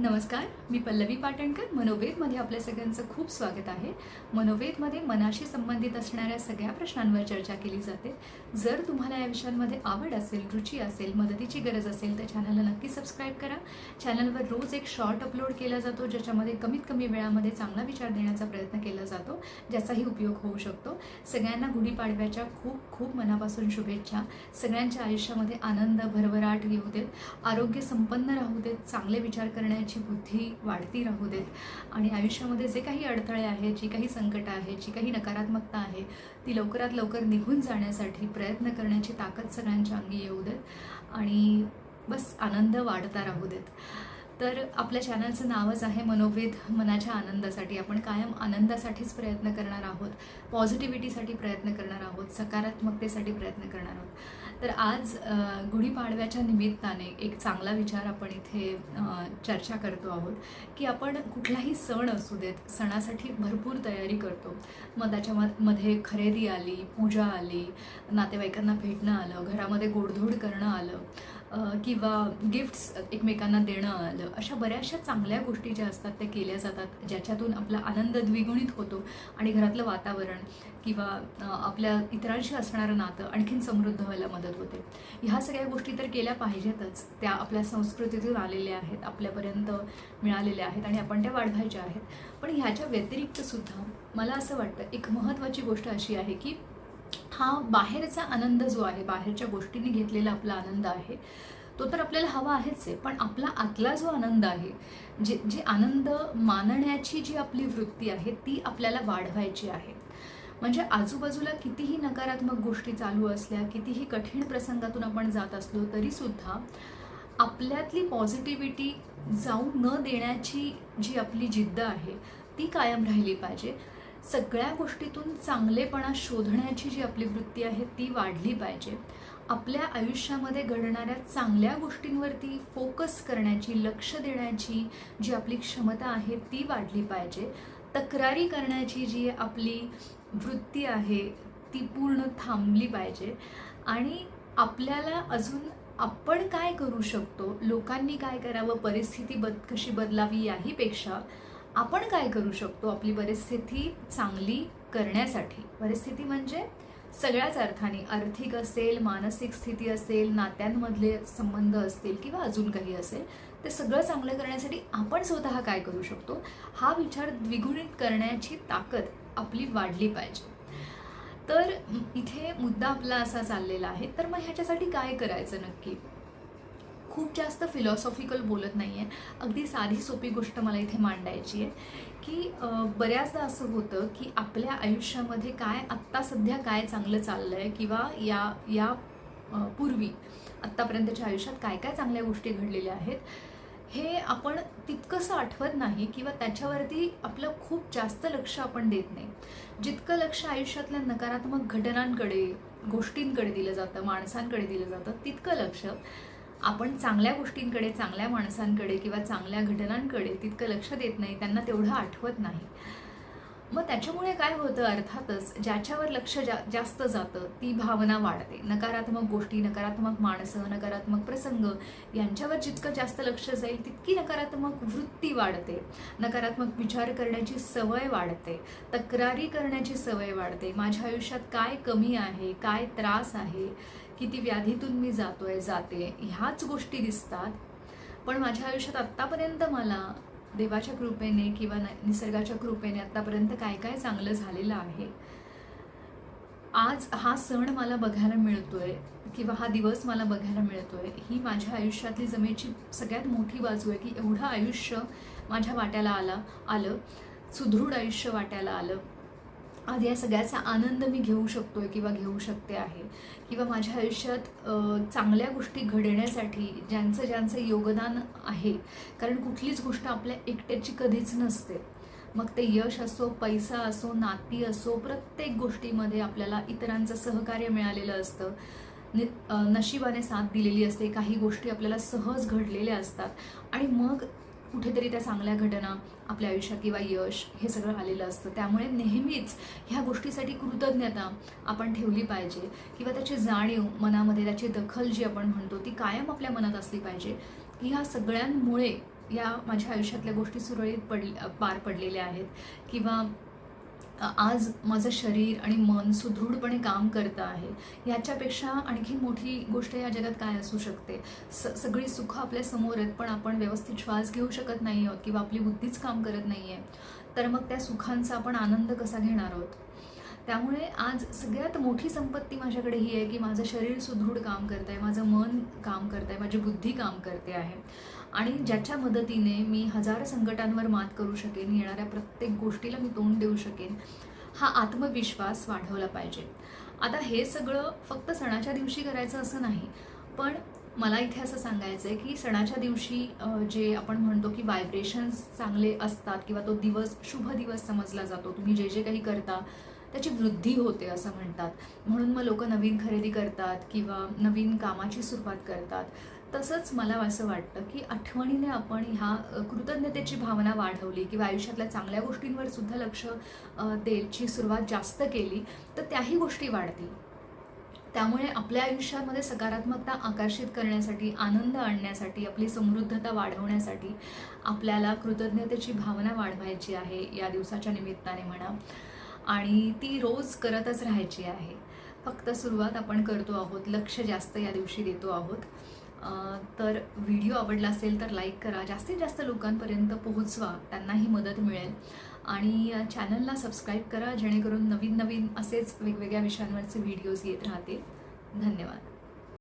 नमस्कार मी पल्लवी पाटणकर. मनोवेदमध्ये आपल्या सगळ्यांचं खूप स्वागत आहे. मनोवेदमध्ये मनाशी संबंधित असणाऱ्या सगळ्या प्रश्नांवर चर्चा केली जाते. जर तुम्हाला या विषयांमध्ये आवड असेल रुची असेल मदतीची गरज असेल तर चॅनलला नक्की सबस्क्राईब करा. चॅनलवर रोज एक शॉर्ट अपलोड केला जातो ज्याच्यामध्ये कमीत कमी वेळामध्ये चांगला विचार देण्याचा प्रयत्न केला जातो ज्याचाही उपयोग होऊ शकतो. सगळ्यांना गुढीपाडव्याच्या खूप खूप मनापासून शुभेच्छा. सगळ्यांच्या आयुष्यामध्ये आनंद भरभराट येऊ देत आरोग्य संपन्न राहू देत चांगले विचार करण्याची बुद्धी वाढती राहू देत. आणि आयुष्यामध्ये जे काही अडथळे आहेत जी काही संकटं आहेत जी काही नकारात्मकता आहे ती लवकरात लवकर निघून जाण्यासाठी प्रयत्न करण्याची ताकद सगळ्यांच्या अंगी येऊ देत आणि बस आनंद वाढता राहू देत. तर आपल्या चॅनलचं नावच आहे मनोवेद मनाच्या आनंदासाठी. आपण कायम आनंदासाठीच प्रयत्न करणार आहोत. पॉझिटिव्हिटीसाठी प्रयत्न करणार आहोत. सकारात्मकतेसाठी प्रयत्न करणार आहोत. तर आज गुढीपाडव्याच्या निमित्ताने एक चांगला विचार आपण इथे चर्चा करतो आहोत की आपण कुठलाही सण असू देत सणासाठी भरपूर तयारी करतो. मग त्याच्यामध्ये मध्ये खरेदी आली पूजा आली नातेवाईकांना भेटणं आलं घरामध्ये गोडधोड करणं आलं किंवा गिफ्ट्स एकमेकांना देणं आलं अशा बऱ्याचशा चांगल्या गोष्टी ज्या असतात त्या केल्या जातात ज्याच्यातून आपला आनंद द्विगुणित होतो आणि घरातलं वातावरण किंवा आपल्या इतरांशी असणारं नातं आणखीन समृद्ध व्हायला मदत होते. ह्या सगळ्या गोष्टी तर केल्या पाहिजेतच. त्या आपल्या संस्कृतीतून आलेल्या आहेत आपल्यापर्यंत मिळालेल्या आहेत आणि आपण त्या वाढवायच्या आहेत. पण ह्याच्या व्यतिरिक्तसुद्धा मला असं वाटतं एक महत्त्वाची गोष्ट अशी आहे की हा बाहेरचा आनंद जो आहे बाहेरच्या गोष्टींनी घेतलेला आपला आनंद आहे तो तर आपल्याला हवा आहेच आहे. पण आपला आतला जो आनंद आहे जे जे आनंद मानण्याची जी आपली वृत्ती आहे ती आपल्याला वाढवायची आहे. म्हणजे आजूबाजूला कितीही नकारात्मक गोष्टी चालू असल्या कितीही कठीण प्रसंगातून आपण जात असलो तरीसुद्धा आपल्यातली पॉझिटिव्हिटी जाऊ न देण्याची जी आपली जिद्द आहे ती कायम राहिली पाहिजे. सगळ्या गोष्टीतून चांगलेपणा शोधण्याची जी आपली वृत्ती आहे ती वाढली पाहिजे. आपल्या आयुष्यामध्ये घडणाऱ्या चांगल्या गोष्टींवरती फोकस करण्याची लक्ष देण्याची जी आपली क्षमता आहे ती वाढली पाहिजे. तक्रारी करण्याची जी आपली वृत्ती आहे ती पूर्ण थांबली पाहिजे. आणि आपल्याला अजून आपण काय करू शकतो? लोकांनी काय करावं? परिस्थिती बद कशी बदलावी याहीपेक्षा आपण काय करू शकतो आपली परिस्थिती चांगली करण्यासाठी? परिस्थिती म्हणजे सगळ्याच अर्थाने आर्थिक असेल मानसिक स्थिती असेल नात्यांमधले संबंध असतील किंवा अजून काही असेल ते सगळं चांगलं करण्यासाठी आपण स्वतः काय करू शकतो? हा विचार द्विगुणित करण्याची ताकद आपली वाढली पाहिजे. तर इथे मुद्दा आपला असा चाललेला आहे. तर मग ह्याच्यासाठी काय करायचं नक्की? खूप जास्त फिलॉसॉफिकल बोलत नाही आहे अगदी साधी सोपी गोष्ट मला इथे मांडायची आहे की बऱ्याचदा असं होतं की आपल्या आयुष्यामध्ये काय आत्ता सध्या काय चांगलं चाललं आहे किंवा या या पूर्वी आत्तापर्यंतच्या आयुष्यात काय काय चांगल्या गोष्टी घडलेल्या आहेत हे आपण तितकंसं आठवत नाही किंवा त्याच्यावरती आपलं खूप जास्त लक्ष आपण देत नाही. जितकं लक्ष आयुष्यातल्या नकारात्मक घटनांकडे गोष्टींकडे दिलं जातं माणसांकडे दिलं जातं तितकं लक्ष आपण चांगल्या गोष्टींकडे चांगल्या माणसांकडे किंवा चांगल्या घटनांकडे तितकं लक्ष देत नाही त्यांना तेवढं आठवत नाही. मग त्याच्यामुळे काय होतं? अर्थातच ज्याच्यावर लक्ष जा जास्त जातं ती भावना वाढते. नकारात्मक गोष्टी नकारात्मक माणसं नकारात्मक प्रसंग यांच्यावर जितकं जास्त लक्ष जाईल तितकी नकारात्मक वृत्ती वाढते. नकारात्मक विचार करण्याची सवय वाढते. तक्रारी करण्याची सवय वाढते. माझ्या आयुष्यात काय कमी आहे? काय त्रास आहे? किती व्याधीतून मी जातोय जाते ह्याच गोष्टी दिसतात. पण माझ्या आयुष्यात आत्तापर्यंत मला देवाच्या कृपेने किंवा न- निसर्गाच्या कृपेने आत्तापर्यंत काय काय चांगलं झालेलं आहे? आज हा सण मला बघायला मिळतोय किंवा हा दिवस मला बघायला मिळतोय ही माझ्या आयुष्यातली जमेची सगळ्यात मोठी बाजू आहे की एवढं आयुष्य माझ्या वाट्याला आला आलं सुदृढ आयुष्य वाट्याला आलं. आज या सगळ्याचा आनंद मी घेऊ शकतोय किंवा घेऊ शकते आहे. किंवा माझ्या आयुष्यात चांगल्या गोष्टी घडण्यासाठी ज्यांचं ज्यांचं योगदान आहे कारण कुठलीच गोष्ट आपल्या एकट्याची कधीच नसते. मग ते यश असो पैसा असो नाती असो प्रत्येक गोष्टीमध्ये आपल्याला इतरांचं सहकार्य मिळालेलं असतं. नि नशिबाने साथ दिलेली असते काही गोष्टी आपल्याला सहज घडलेल्या असतात. आणि मग कुठेतरी त्या चांगल्या घटना आपल्या आयुष्यात किंवा यश हे सगळं आलेलं असतं. त्यामुळे नेहमीच ह्या गोष्टीसाठी कृतज्ञता आपण ठेवली पाहिजे किंवा त्याची जाणीव मनामध्ये त्याची दखल जी आपण म्हणतो ती कायम आपल्या मनात असली पाहिजे. की ह्या सगळ्यांमुळे या माझ्या आयुष्यातल्या गोष्टी सुरळीत पड पार पडलेल्या आहेत. किंवा आज माझं शरीर आणि मन सुदृढपणे काम करतं आहे. ह्याच्यापेक्षा आणखी मोठी गोष्ट या जगात काय असू शकते? स सगळी सुखं आपल्यासमोर आहेत पण आपण व्यवस्थित श्वास घेऊ शकत नाही आहोत किंवा आपली बुद्धीच काम करत नाही आहे तर मग त्या सुखांचा आपण आनंद कसा घेणार आहोत? त्यामुळे आज सगळ्यात मोठी संपत्ती माझ्याकडे ही आहे की माझं शरीर सुदृढ काम करत आहे माझं मन काम करत आहे माझी बुद्धी काम करते आहे. आणि ज्याच्या मदतीने मी हजार संकटांवर मात करू शकेन येणाऱ्या प्रत्येक गोष्टीला मी तोंड देऊ शकेन हा आत्मविश्वास वाढवला पाहिजे. आता हे सगळं फक्त सणाच्या दिवशी करायचं असं नाही पण मला इथे असं सांगायचं आहे की सणाच्या दिवशी जे आपण म्हणतो की व्हायब्रेशन्स चांगले असतात किंवा तो दिवस शुभ दिवस समजला जातो तुम्ही जे जे काही करता त्याची वृद्धी होते असं म्हणतात. म्हणून मग लोक नवीन खरेदी करतात किंवा नवीन कामाची सुरुवात करतात. तसंच मला असं वाटतं की आठवणीने आपण ह्या कृतज्ञतेची भावना वाढवली किंवा आयुष्यातल्या चांगल्या गोष्टींवर सुद्धा लक्ष द्यायची सुरुवात जास्त केली तर त्याही गोष्टी वाढतील. त्यामुळे आपल्या आयुष्यामध्ये सकारात्मकता आकर्षित करण्यासाठी आनंद आणण्यासाठी आपली समृद्धता वाढवण्यासाठी आपल्याला कृतज्ञतेची भावना वाढवायची आहे या दिवसाच्या निमित्ताने म्हणा. आणि ती रोज करतच राहायची आहे. फक्त सुरुवात आपण करतो आहोत लक्ष जास्त या दिवशी देतो आहोत. तर व्हिडिओ आवडला असेल तर लाईक करा जास्तीत जास्त लोकांपर्यंत पोहोचवा त्यांनाही मदत मिळेल. आणि चॅनलला सबस्क्राईब करा जेणेकरून नवीन नवीन असेच वेगवेगळ्या विषयांवरचे व्हिडिओज येत राहतील. धन्यवाद.